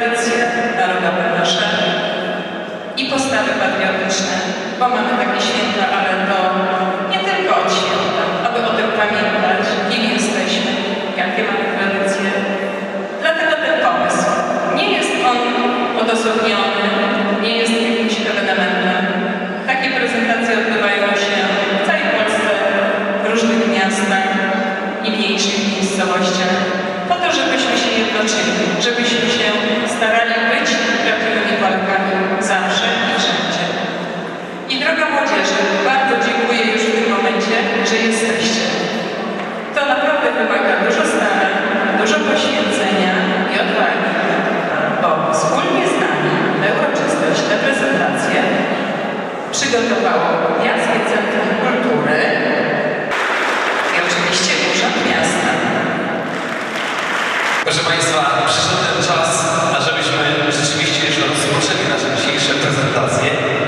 tradycje narodowe nasze i postawy patriotyczne, bo mamy takie święta, ale to nie tylko od święta, aby o tym pamiętać, kim jesteśmy, jakie mamy tradycje. Dlatego ten pomysł nie jest on odosobniony, nie jest jakimś ewenementem. Takie prezentacje odbywają się w całej Polsce, w różnych miastach i mniejszych miejscowościach, po to, żebyśmy się jednoczyli, żebyśmy się starali być prawdziwymi Polakami zawsze i wszędzie. I droga młodzieży, bardzo dziękuję już w tym momencie, że jesteście. To naprawdę wymaga dużo starań, dużo poświęcenia i odwagi, bo wspólnie z nami tę uroczystość, tę prezentację przygotowało Miasto Proszę Państwa, przyszedł ten czas, ażebyśmy rzeczywiście już rozpoczęli nasze dzisiejsze prezentacje.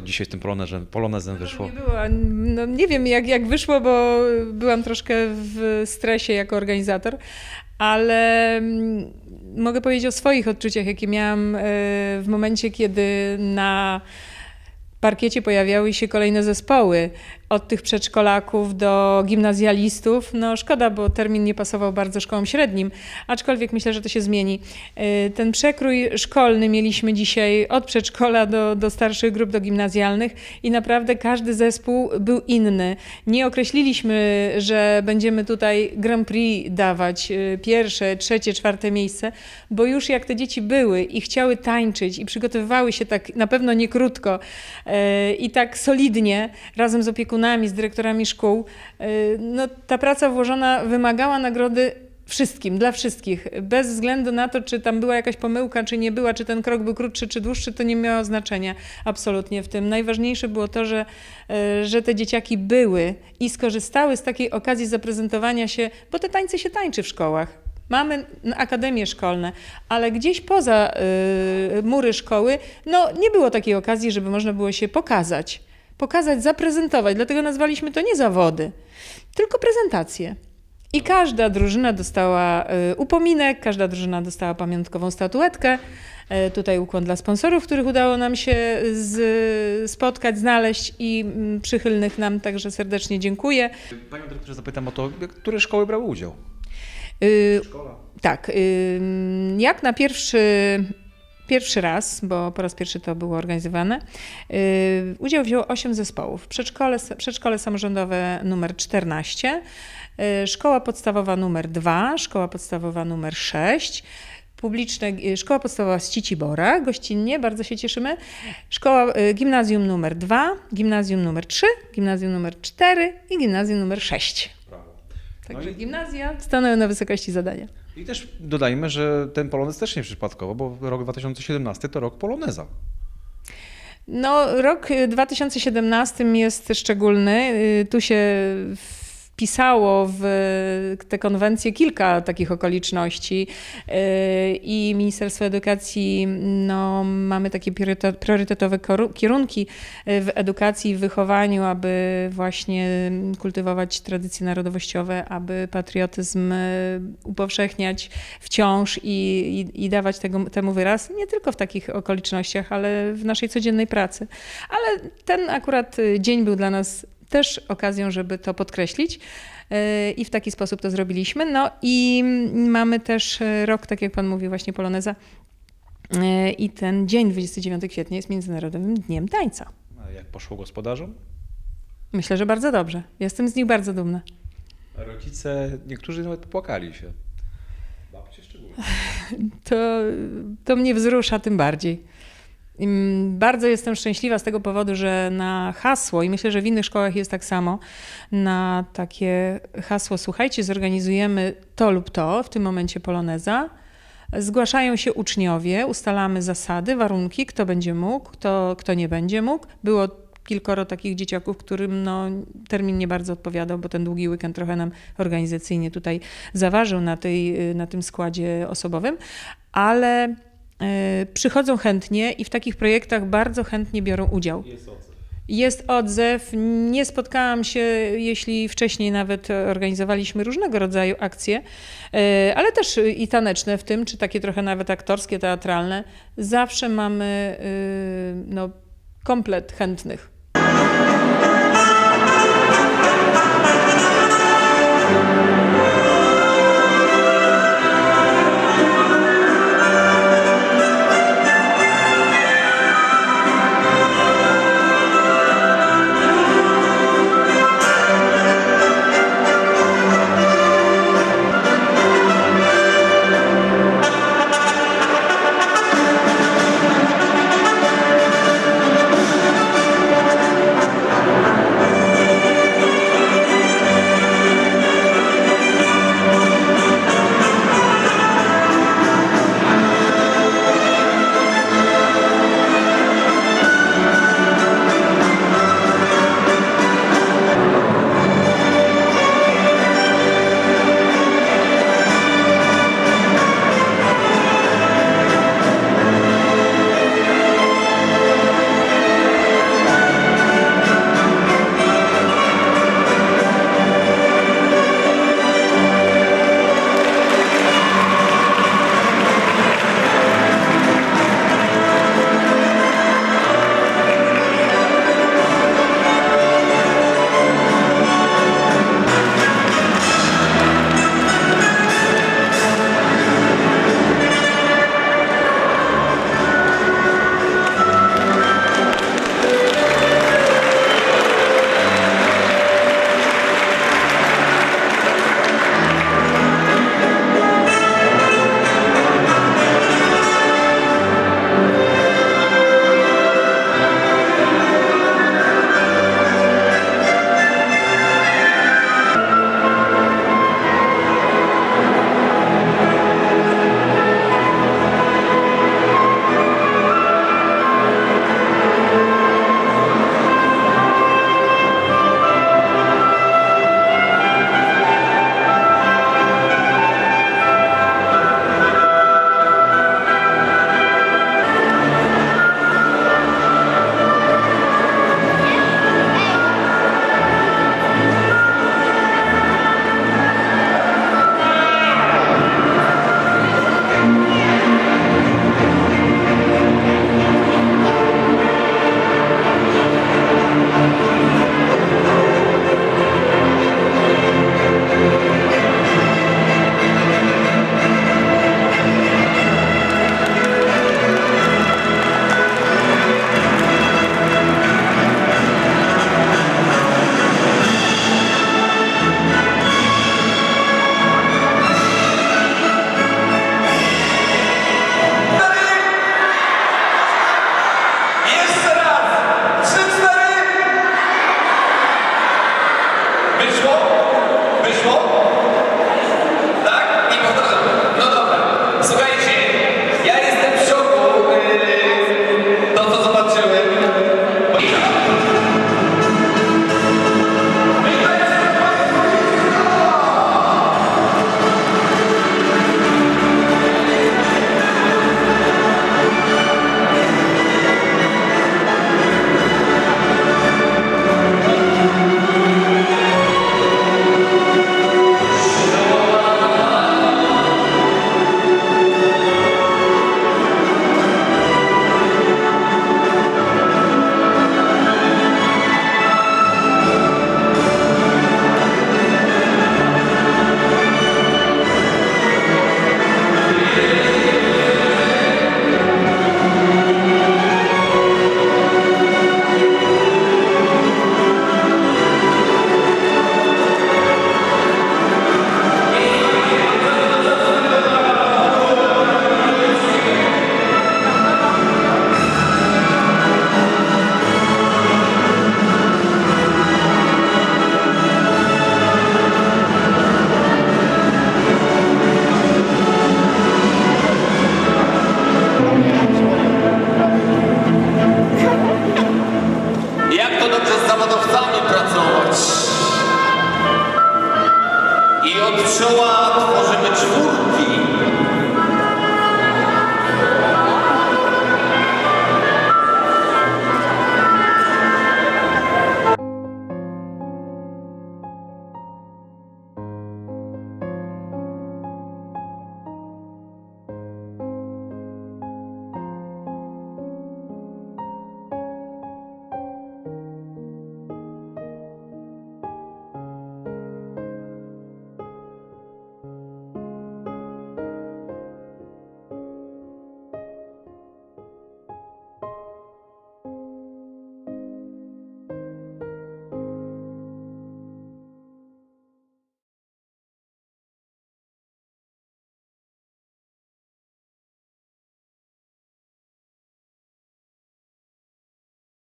To dzisiaj z tym polonezem, polonezem wyszło? Nie, była, no, nie wiem jak, jak wyszło, bo byłam troszkę w stresie jako organizator, ale mm, mogę powiedzieć o swoich odczuciach, jakie miałam e, w momencie, kiedy na parkiecie pojawiały się kolejne zespoły. Od tych przedszkolaków do gimnazjalistów. No szkoda, bo termin nie pasował bardzo szkołom średnim, aczkolwiek myślę, że to się zmieni. Y, Ten przekrój szkolny mieliśmy dzisiaj od przedszkola do, do starszych grup, do gimnazjalnych i naprawdę każdy zespół był inny. Nie określiliśmy, że będziemy tutaj Grand Prix dawać, y, pierwsze, trzecie, czwarte miejsce, bo już jak te dzieci były i chciały tańczyć i przygotowywały się tak na pewno nie krótko y, i tak solidnie razem z opiekunami, z dyrektorami szkół, y, no ta praca włożona wymagała nagrody wszystkim, dla wszystkich. Bez względu na to, czy tam była jakaś pomyłka, czy nie była, czy ten krok był krótszy, czy dłuższy, to nie miało znaczenia absolutnie w tym. Najważniejsze było to, że, y, że te dzieciaki były i skorzystały z takiej okazji zaprezentowania się, bo te tańce się tańczy w szkołach. Mamy akademie szkolne, ale gdzieś poza y, mury szkoły, no nie było takiej okazji, żeby można było się pokazać. Pokazać, zaprezentować. Dlatego nazwaliśmy to nie zawody, tylko prezentacje. I każda drużyna dostała y, upominek, każda drużyna dostała pamiątkową statuetkę. Y, Tutaj ukłon dla sponsorów, których udało nam się z, spotkać, znaleźć i przychylnych nam także serdecznie dziękuję. Panie dyrektorze, zapytam o to, które szkoły brały udział? Y, tak, y, jak na pierwszy, pierwszy raz, bo po raz pierwszy to było organizowane, y, udział wzięło 8 zespołów. Przedszkole, przedszkole samorządowe numer 14, y, szkoła podstawowa numer 2, szkoła podstawowa numer 6, publiczne, y, szkoła podstawowa z Cicibora, gościnnie, bardzo się cieszymy, szkoła, gimnazjum numer 2, gimnazjum numer 3, gimnazjum numer 4 i gimnazjum numer 6. Także No i- gimnazja stanęły na wysokości zadania. I też dodajmy, że ten polonez też nie przypadkowo, bo rok 2017 to rok poloneza. No, rok y, 2017 jest szczególny. Y, Tu się wpisało w te konwencje kilka takich okoliczności y, i Ministerstwo Edukacji, no, mamy takie priorytet- priorytetowe kierunki y, w edukacji, w wychowaniu, aby właśnie kultywować tradycje narodowościowe, aby patriotyzm upowszechniać wciąż i, i, i dawać tego, temu wyraz, nie tylko w takich okolicznościach, ale w naszej codziennej pracy. Ale ten akurat dzień był dla nas też okazją, żeby to podkreślić. y, I w taki sposób to zrobiliśmy. No i mamy też y, rok, tak jak Pan mówił, właśnie Poloneza. Y, I ten dzień, 29 kwietnia, jest Międzynarodowym Dniem Tańca. A jak poszło gospodarzom? Myślę, że bardzo dobrze. Jestem z nich bardzo dumna. Rodzice, niektórzy nawet popłakali się. Babcie szczególnie. to, to mnie wzrusza tym bardziej. Bardzo jestem szczęśliwa z tego powodu, że na hasło, i myślę, że w innych szkołach jest tak samo, na takie hasło, słuchajcie, zorganizujemy to lub to, w tym momencie poloneza, zgłaszają się uczniowie, ustalamy zasady, warunki, kto będzie mógł, kto, kto nie będzie mógł. Było kilkoro takich dzieciaków, którym no, termin nie bardzo odpowiadał, bo ten długi weekend trochę nam organizacyjnie tutaj zaważył na, tej, na tym składzie osobowym, ale przychodzą chętnie i w takich projektach bardzo chętnie biorą udział. Jest odzew. Nie spotkałam się, jeśli wcześniej nawet organizowaliśmy różnego rodzaju akcje, e, ale też i taneczne w tym, czy takie trochę nawet aktorskie, teatralne. Zawsze mamy e, no, komplet chętnych.